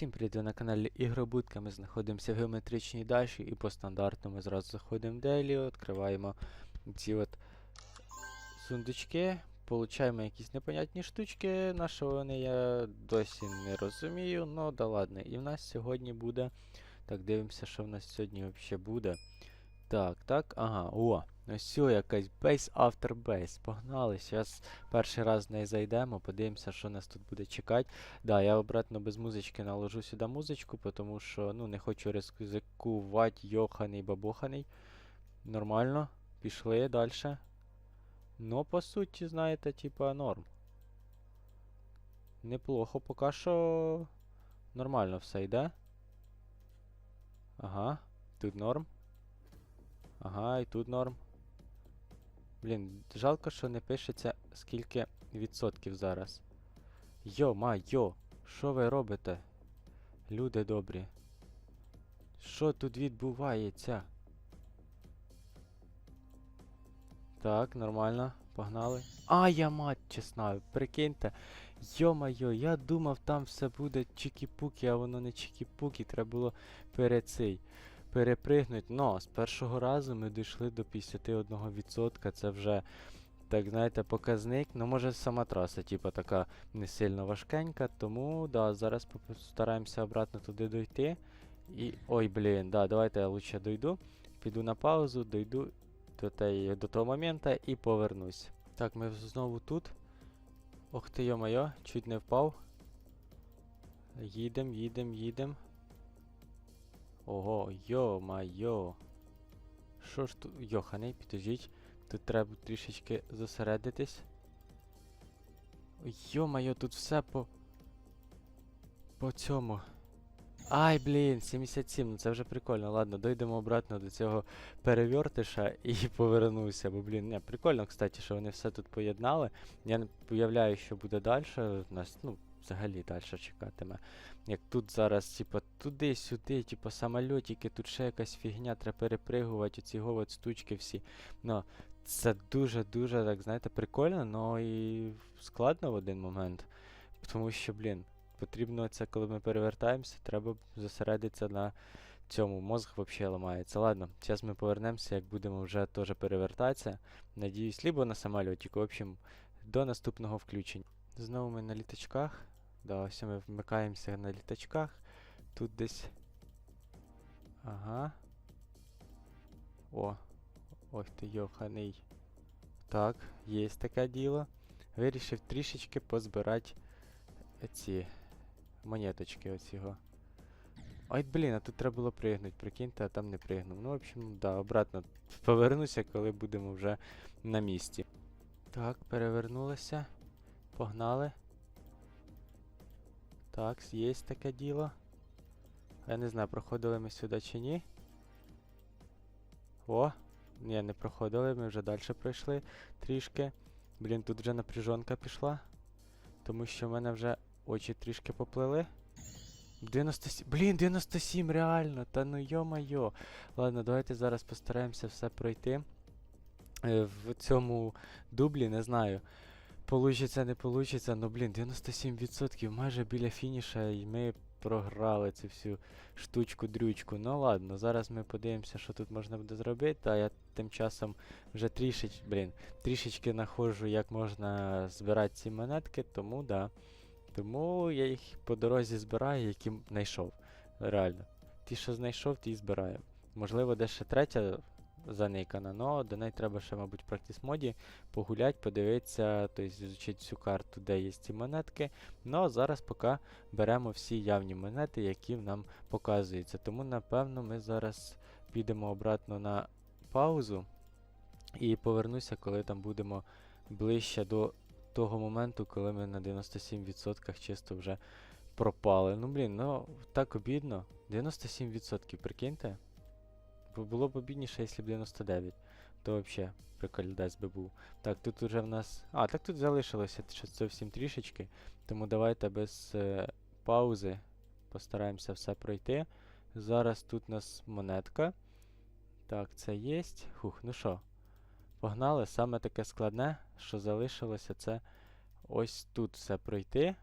Всім привіт, ви на каналі Ігробудка. Ми знаходимося в геометричній даші і по стандарту ми зразу заходимо в Делі, відкриваємо ці от сундучки, получаємо якісь непонятні штучки, на що вони я досі не розумію, ну да ладно. І в нас сьогодні буде. Так, дивимося, що в нас сьогодні взагалі буде. Так, так, ага, о, ось якась бейс автор бейс. Погнали. Зараз перший раз в неї зайдемо, подивимося, що нас тут буде чекати. Да, я обратно без музички наложу сюди музичку, тому що ну, не хочу ризикувати йоханий бабоханий. Нормально. Пішли далі. Ну, по суті, знаєте, типа норм. Неплохо, поки що нормально все йде. Ага, тут норм. Ага, і тут норм. Блін, жалко, що не пишеться скільки відсотків зараз. Йо-ма-йо, що ви робите? Люди добрі. Що тут відбувається? Так, нормально, погнали. А, я мать чесна, прикиньте. Йо-майо, я думав, там все буде чікі-пукі, а воно не чікі-пукі, треба було перед цей перепригнути. Но з першого разу ми дійшли до 51%. Це вже, так знаєте, показник. Ну, може, сама траса, типу, така не сильно важкенька. Тому да, зараз постараємося обратно туди дойти. І. Ой, блін, да, давайте я лучше дойду. Піду на паузу, дойду до, тей, до того моменту і повернусь. Так, ми знову тут. Ох ти йо-моє, чуть не впав. Їдем, їдем, їдем. Ого, йо-майо. Що ж тут. Йоханий, підождіть. Тут треба трішечки зосередитись. Йо-майо, тут все по. По цьому. Ай, блін, 77, ну це вже прикольно. Ладно, дойдемо обратно до цього перевертиша і повернуся. Бо, блін, не, прикольно, кстати, що вони все тут поєднали. Я не уявляю, що буде далі. У Нас, ну, взагалі далі чекатиме. Як тут зараз, типа, туди-сюди, типа, самольотики, тут ще якась фігня, треба перепригувати, оці от штучки всі. Ну, це дуже-дуже, так, знаєте, прикольно, но і складно в один момент. Тому що, блін, потрібно це, коли ми перевертаємося, треба зосередитися на цьому. Мозг взагалі ламається. Ладно, зараз ми повернемося, як будемо вже теж перевертатися. Надіюсь, либо на самольотику. В общем, до наступного включення. Знову ми на літачках. Да, ось ми вмикаємося на літачках. Тут десь. Ага. О. Ох ти йоханий. Так, є таке діло. Вирішив трішечки позбирати ці монеточки оцього. Ой, блін, а тут треба було пригнути, прикиньте, а там не пригнув. Ну, в общем, да, обратно повернуся, коли будемо вже на місці. Так, перевернулося. Погнали. Так, є таке діло. Я не знаю, проходили ми сюди чи ні. О! Ні, не проходили, ми вже далі пройшли трішки. Блін, тут вже напряжонка пішла. Тому що в мене вже очі трішки поплили. 97. Блін, 97, реально! Та ну йо-майо. Ладно, давайте зараз постараємося все пройти. Е, в цьому дублі, не знаю. Получиться, не получиться, ну блін, 97% майже біля фініша, і ми програли цю всю штучку-дрючку. Ну ладно, зараз ми подивимося, що тут можна буде зробити. А я тим часом вже трішеч, блін, трішечки знаходжу, як можна збирати ці монетки, тому да. Тому я їх по дорозі збираю, які знайшов. Реально. Ті, що знайшов, ті і збираю. Можливо, де ще третя заникана, но до неї треба ще, мабуть, в практис моді погулять, подивитися, тобто изучити всю карту, де є ці монетки. Ну а зараз поки беремо всі явні монети, які нам показуються. Тому, напевно, ми зараз підемо обратно на паузу і повернуся, коли там будемо ближче до того моменту, коли ми на 97% чисто вже пропали. Ну, блін, ну так обідно. 97%, прикиньте. Було б обідніше, якщо б 99. То взагалі прикольдець би був. Так, тут уже в нас. А, так тут залишилося ще зовсім трішечки. Тому давайте без е, паузи постараємося все пройти. Зараз тут у нас монетка. Так, це є. Хух, ну що, погнали. Саме таке складне, що залишилося, це ось тут все пройти.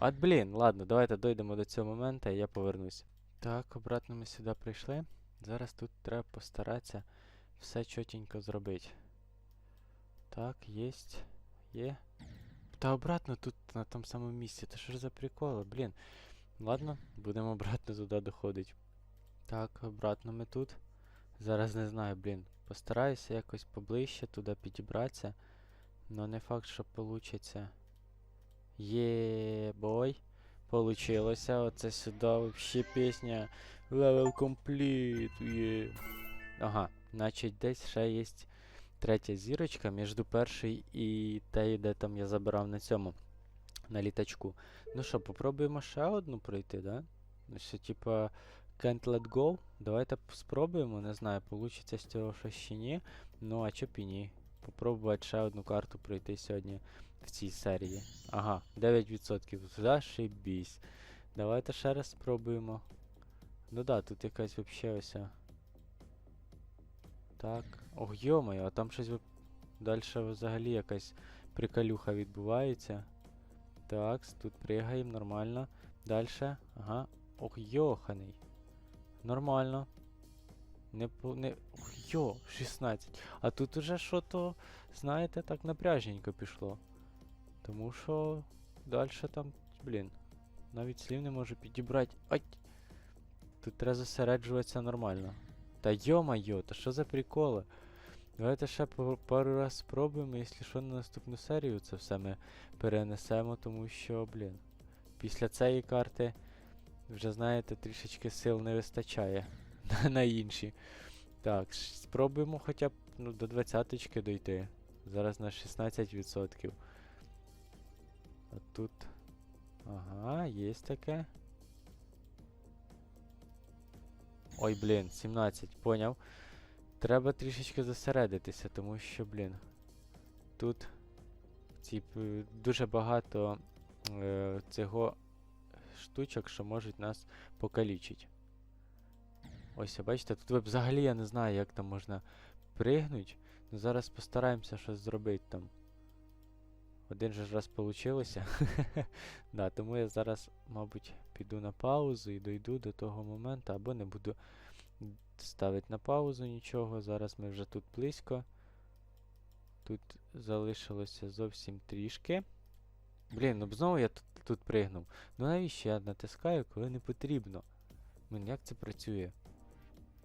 От блін, ладно, давайте дойдемо до цього моменту і я повернусь. Так, обратно ми сюди прийшли. Зараз тут треба постаратися все чотенько зробити. Так, єсть. Є. Та обратно тут на тому самому місці. Та що ж за приколи, блін. Ладно, будемо обратно туди доходити. Так, обратно ми тут. Зараз не знаю, блін. Постараюся якось поближче туди підібратися. Но не факт, що получиться. Є. Получилося. Оце сюди вообще пісня. Level complete. Є. Ага, значить десь ще є третя зірочка між першою і тею, де там я забирав на цьому. На літачку. Ну що, попробуємо ще одну пройти, да? Ну що, типа, can't let go. Давайте спробуємо, не знаю, получиться з цього щось чи ні. Ну, а чо б і ні. Попробувати ще одну карту пройти сьогодні в цій серії. Ага, 9%. Зашибісь. Давайте ще раз спробуємо. Ну да, тут якась вообще ось. Так. Ох, йомаю, а там щось далі взагалі якась приколюха відбувається. Так, тут пригаємо, нормально. Дальше. Ага. Ох, йоханий. Нормально. Не по. Не. Ох, йо, 16. А тут уже що то, знаєте, так напряженько пішло. Тому що далі там, блін. Навіть слів не можу підібрати. Ай! Тут треба зосереджуватися нормально. Та йо-майо, та що за приколи? Давайте ще пару раз спробуємо, якщо що на наступну серію це все ми перенесемо, тому що, блін. Після цієї карти вже, знаєте, трішечки сил не вистачає на, інші. Так, спробуємо хоча б ну, до 20 дойти. Зараз на 16%. А тут. Ага, є таке. Ой, блін, 17, поняв. Треба трішечки зосередитися, тому що, блін. Тут ці, дуже багато е, цього штучок, що можуть нас покалічити. Ось, бачите, тут взагалі я не знаю, як там можна пригнути. Ну зараз постараємося щось зробити там. Один же раз получилося. да, тому я зараз, мабуть, піду на паузу і дойду до того моменту, або не буду ставити на паузу нічого. Зараз ми вже тут близько. Тут залишилося зовсім трішки. Блін, ну знову я тут, тут пригнув. Ну навіщо я натискаю, коли не потрібно? Блін, як це працює?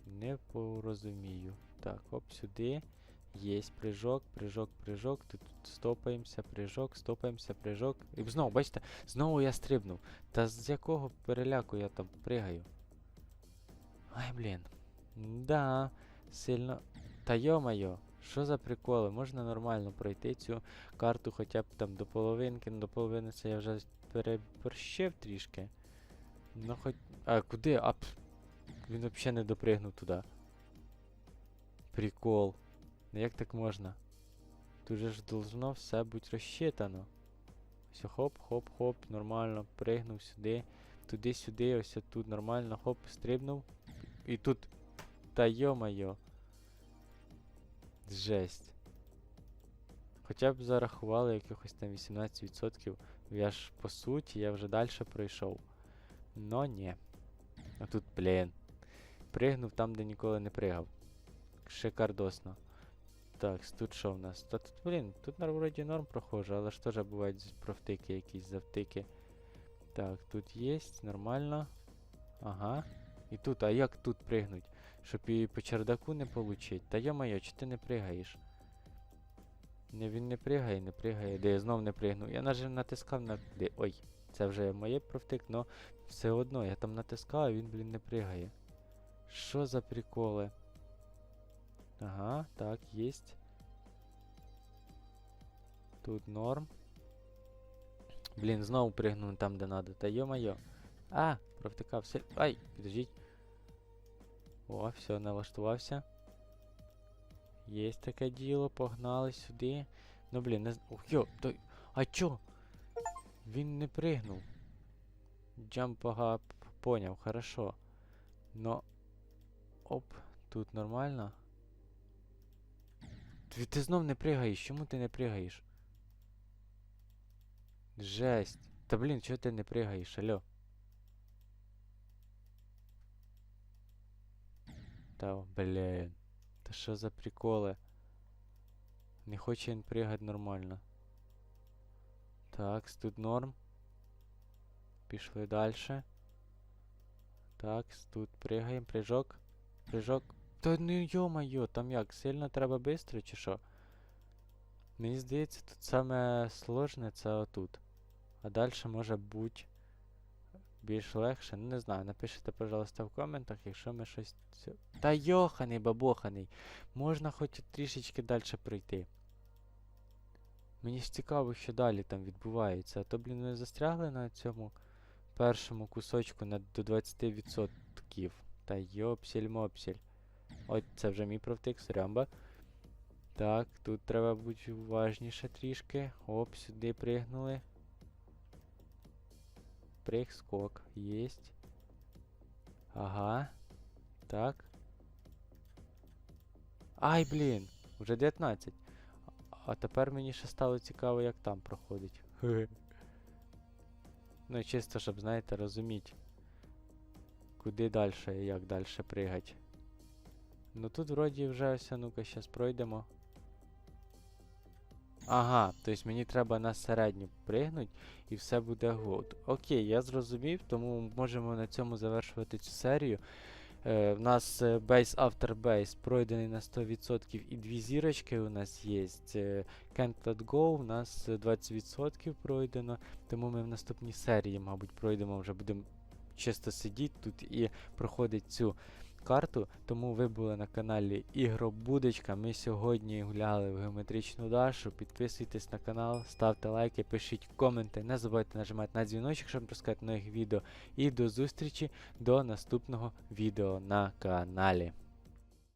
Не порозумію. Так, оп, сюди. Єсть прыжок, прыжок, прыжок. Тут стопаємося, прыжок, стопаємося, прыжок. І знову, бачите, знову я стрибнув. Та з якого переляку я там пригаю? Ай, блін. Да, сильно. Та йо-майо, що за приколи? Можна нормально пройти цю карту хоча б там до половинки. Ну, до половини це я вже переборщив трішки. Ну хоч. А куди? А пф, він взагалі не допригнув туди. Прикол. Ну як так можна? Тут же ж должно все бути розчитано. Все, хоп, хоп, хоп, нормально, пригнув сюди, туди-сюди, ось тут нормально, хоп, стрибнув. І тут. Та йо-майо. Жесть. Хоча б зарахували якихось там 18%. Я ж по суті, я вже далі пройшов. Но ні. А тут, блін. Пригнув там, де ніколи не пригав. Шикардосно. Так, тут що в нас? Та тут, блін, тут вроді норм прохоже, але ж теж бувають провтики якісь завтики. Так, тут є, нормально. Ага. І тут, а як тут пригнуть? Щоб і по чердаку не получить. Та йо-моє, чи ти не пригаєш? Не, він не пригає, не пригає. Де я знов не пригну. Я нажив натискав на. Де? Ой, це вже моє провтик, но все одно, я там натискав, а він, блін, не пригає. Що за приколи? Ага, так, есть. Тут норм. Блін, знову пригнув там, де надо. Та йо-моє. А, провтикався. Ай, підождіть. О, все, налаштувався. Єсть таке діло, погнали сюди. Ну блін, не. Ух, йо, то. А чо? Він не пригнув. Джамп, ага, поняв, хорошо. Но. Оп, тут нормально. Ти, ти знов не пригаєш, чому ти не пригаєш? Жесть. Та блін, чого ти не пригаєш, алло? Та, блін. Та що за приколи? Не хоче він пригати нормально. Так, тут норм. Пішли далі. Так, тут пригаємо, прыжок. Прыжок. Та ну йо-моє, там як, сильно треба швидко чи що? Мені здається, тут саме сложне це отут. А далі може бути більш легше. Ну не знаю, напишіть, пожалуйста, в коментах, якщо ми щось. Та йоханий бабоханий. Можна хоч трішечки далі пройти. Мені ж цікаво, що далі там відбувається. А то, блін, ми застрягли на цьому першому кусочку на до 20%. Та йопсіль-мопсіль. Ось це вже мій провтик, сорямба. Так, тут треба бути уважніше трішки. Оп, сюди пригнули. Прыг, скок. Єсть. Ага. Так. Ай, блін! Уже 19. А тепер мені ще стало цікаво, як там проходить. ну, чисто, щоб, знаєте, розуміти. Куди далі і як далі пригати. Ну тут вроді вже ось, ну-ка, зараз пройдемо. Ага, тобто мені треба на середню пригнути і все буде гуд. Окей, я зрозумів, тому можемо на цьому завершувати цю серію. Е, в нас е, Base After Base пройдений на 100% і дві зірочки у нас є. Е, Can't Let Go у нас е, 20% пройдено, тому ми в наступній серії, мабуть, пройдемо, вже будемо чисто сидіти тут і проходити цю карту. Тому ви були на каналі Ігробудочка. Ми сьогодні гуляли в геометричну Дашу. Підписуйтесь на канал, ставте лайки, пишіть коменти. Не забувайте нажимати на дзвіночок, щоб пропускати нових відео. І до зустрічі до наступного відео на каналі.